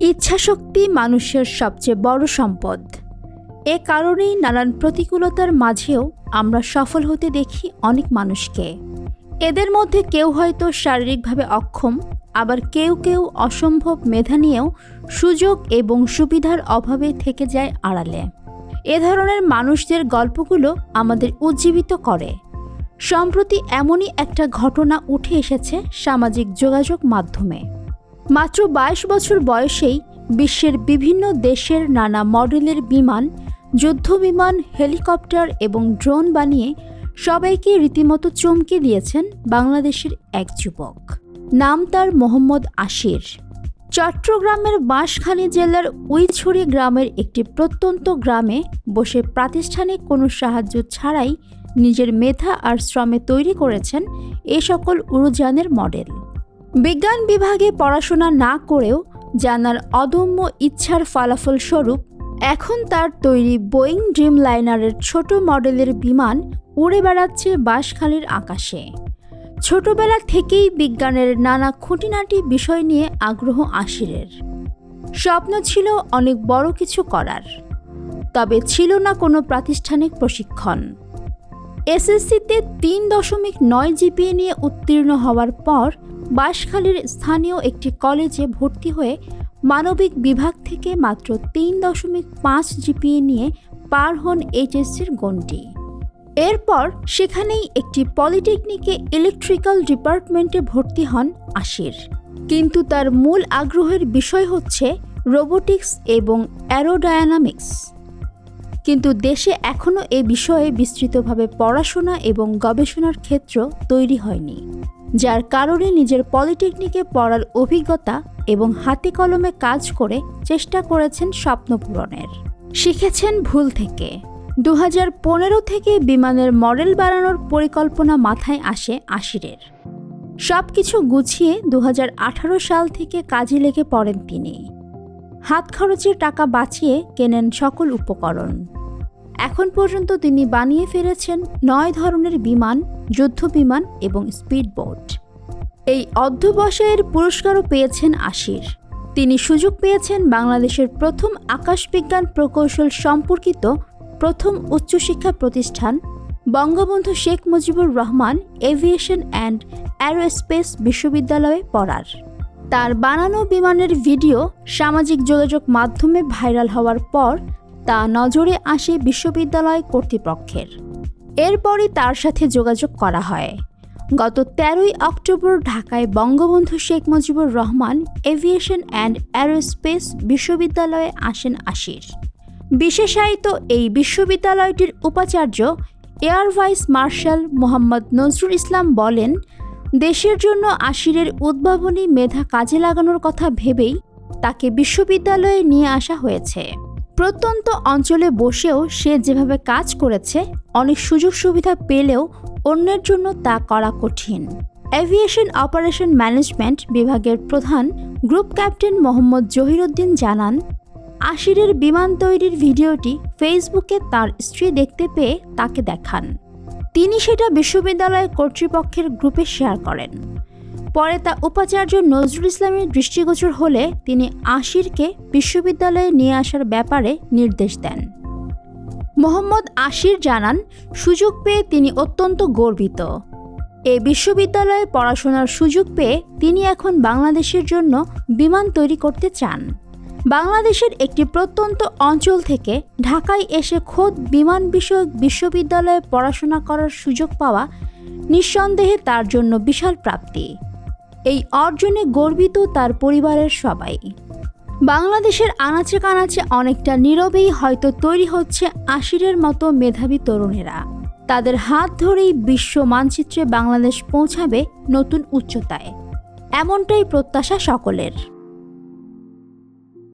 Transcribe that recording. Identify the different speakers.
Speaker 1: ইচ্ছাশক্তি মানুষের সবচেয়ে বড় সম্পদ। এ কারণেই নানান প্রতিকূলতার মাঝেও আমরা সফল হতে দেখি অনেক মানুষকে। এদের মধ্যে কেউ হয়তো শারীরিকভাবে অক্ষম, আবার কেউ কেউ অসম্ভব মেধা নিয়েও সুযোগ এবং সুবিধার অভাবে থেকে যায় আড়ালে। এ ধরনের মানুষদের গল্পগুলো আমাদের উজ্জীবিত করে। সম্প্রতি এমনই একটা ঘটনা উঠে এসেছে সামাজিক যোগাযোগ মাধ্যমে। মাত্র বাইশ বছর বয়সেই বিশ্বের বিভিন্ন দেশের নানা মডেলের বিমান, যুদ্ধবিমান, হেলিকপ্টার এবং ড্রোন বানিয়ে সবাইকে রীতিমতো চমকে দিয়েছেন বাংলাদেশের এক যুবক। নাম তার মোহাম্মদ আশির। চট্টগ্রামের বাঁশখালী জেলার উইছড়ি গ্রামের একটি প্রত্যন্ত গ্রামে বসে প্রাতিষ্ঠানিক কোনো সাহায্য ছাড়াই নিজের মেধা আর শ্রমে তৈরি করেছেন এ সকল উড়োযানের মডেল। বিজ্ঞান বিভাগে পড়াশোনা না করেও জানার অদম্য ইচ্ছার ফলাফল স্বরূপ এখন তার তৈরি বোয়িং ড্রিম লাইনারের ছোট মডেলের বিমান উড়ে বেড়াচ্ছে বাঁশখালীর আকাশে। ছোটবেলা থেকেই বিজ্ঞানের নানা খুঁটিনাটি বিষয় নিয়ে আগ্রহ আশিরের। স্বপ্ন ছিল অনেক বড় কিছু করার। তবে ছিল না কোনো প্রাতিষ্ঠানিক প্রশিক্ষণ। এসএসসিতে তিন দশমিক নয় জিপিএ নিয়ে উত্তীর্ণ হওয়ার পর বাঁশখালীর স্থানীয় একটি কলেজে ভর্তি হয়ে মানবিক বিভাগ থেকে মাত্র তিন দশমিক পাঁচ জিপিএ নিয়ে পার হন এইচএসসির গণ্ডি। এরপর সেখানেই একটি পলিটেকনিকে ইলেকট্রিক্যাল ডিপার্টমেন্টে ভর্তি হন আশির। কিন্তু তার মূল আগ্রহের বিষয় হচ্ছে রোবোটিক্স এবং অ্যারোডায়নামিক্স। কিন্তু দেশে এখনও এ বিষয়ে বিস্তৃতভাবে পড়াশোনা এবং গবেষণার ক্ষেত্র তৈরি হয়নি। যার কারণে নিজের পলিটেকনিকে পড়ার অভিজ্ঞতা এবং হাতে কলমে কাজ করে চেষ্টা করেছেন স্বপ্ন পূরণের। শিখেছেন ভুল থেকে। দু থেকে বিমানের মডেল বানানোর পরিকল্পনা মাথায় আসে আশিরের। সব কিছু গুছিয়ে দু হাজার আঠারো সাল থেকে কাজে লেগে পড়েন তিনি। হাত খরচের টাকা বাঁচিয়ে কেনেন সকল উপকরণ। এখন পর্যন্ত তিনি বানিয়ে ফেলেছেন নয় ধরনের বিমান যুদ্ধ বিমান এবং স্পিড বোট এই অধ্যবসায়ের পুরস্কারও পেয়েছেন আশির। তিনি সুযোগ পেয়েছেন বাংলাদেশের প্রথম আকাশবিজ্ঞান প্রকৌশল সম্পর্কিত প্রথম উচ্চশিক্ষা প্রতিষ্ঠান Bangabandhu Sheikh Mujibur Rahman aviation and aerospace বিশ্ববিদ্যালয়ে পড়ার। তার বানানো বিমানের ভিডিও সামাজিক যোগাযোগ মাধ্যমে ভাইরাল হওয়ার পর তা নজরে আসে বিশ্ববিদ্যালয় কর্তৃপক্ষের। এরপরই তার সাথে যোগাযোগ করা হয়। গত তেরোই অক্টোবর ঢাকায় Bangabandhu Sheikh Mujibur Rahman aviation and aerospace বিশ্ববিদ্যালয়ে আসেন আশির। বিশেষায়িত এই বিশ্ববিদ্যালয়টির উপাচার্য air vice marshal Mohammad Nazrul Islam বলেন, দেশের জন্য আশিরের উদ্ভাবনী মেধা কাজে লাগানোর কথা ভেবেই তাকে বিশ্ববিদ্যালয়ে নিয়ে আসা হয়েছে। প্রত্যন্ত অঞ্চলে বসেও সে যেভাবে কাজ করেছে, অনেক সুযোগ সুবিধা পেলেও অন্যের জন্য তা করা কঠিন। এভিয়েশন অপারেশন ম্যানেজমেন্ট বিভাগের প্রধান গ্রুপ ক্যাপ্টেন মোহাম্মদ জহিরুদ্দিন জানান, আশিরের বিমান তৈরির ভিডিওটি ফেসবুকে তার স্ত্রী দেখতে পেয়ে তাকে দেখান। তিনি সেটা বিশ্ববিদ্যালয় কর্তৃপক্ষের গ্রুপে শেয়ার করেন। পরে তা উপাচার্য নজরুল ইসলামের দৃষ্টিগোচর হলে তিনি আশিরকে বিশ্ববিদ্যালয়ে নিয়ে আসার ব্যাপারে নির্দেশ দেন। মোহাম্মদ আশির জানান, সুযোগ পেয়ে তিনি অত্যন্ত গর্বিত। এ বিশ্ববিদ্যালয়ে পড়াশোনার সুযোগ পেয়ে তিনি এখন বাংলাদেশের জন্য বিমান তৈরি করতে চান। বাংলাদেশের একটি প্রত্যন্ত অঞ্চল থেকে ঢাকায় এসে খোদ বিমান বিষয়ক বিশ্ববিদ্যালয়ে পড়াশোনা করার সুযোগ পাওয়া নিঃসন্দেহে তার জন্য বিশাল প্রাপ্তি। এই অর্জনে গর্বিত তার পরিবারের সবাই। বাংলাদেশের আনাচে কানাচে অনেকটা নীরবেই হয়তো তৈরি হচ্ছে আশিরের মতো মেধাবী তরুণেরা। তাদের হাত ধরেই বিশ্ব মানচিত্রে বাংলাদেশ পৌঁছাবে নতুন উচ্চতায়। এমনটাই প্রত্যাশা সকলের।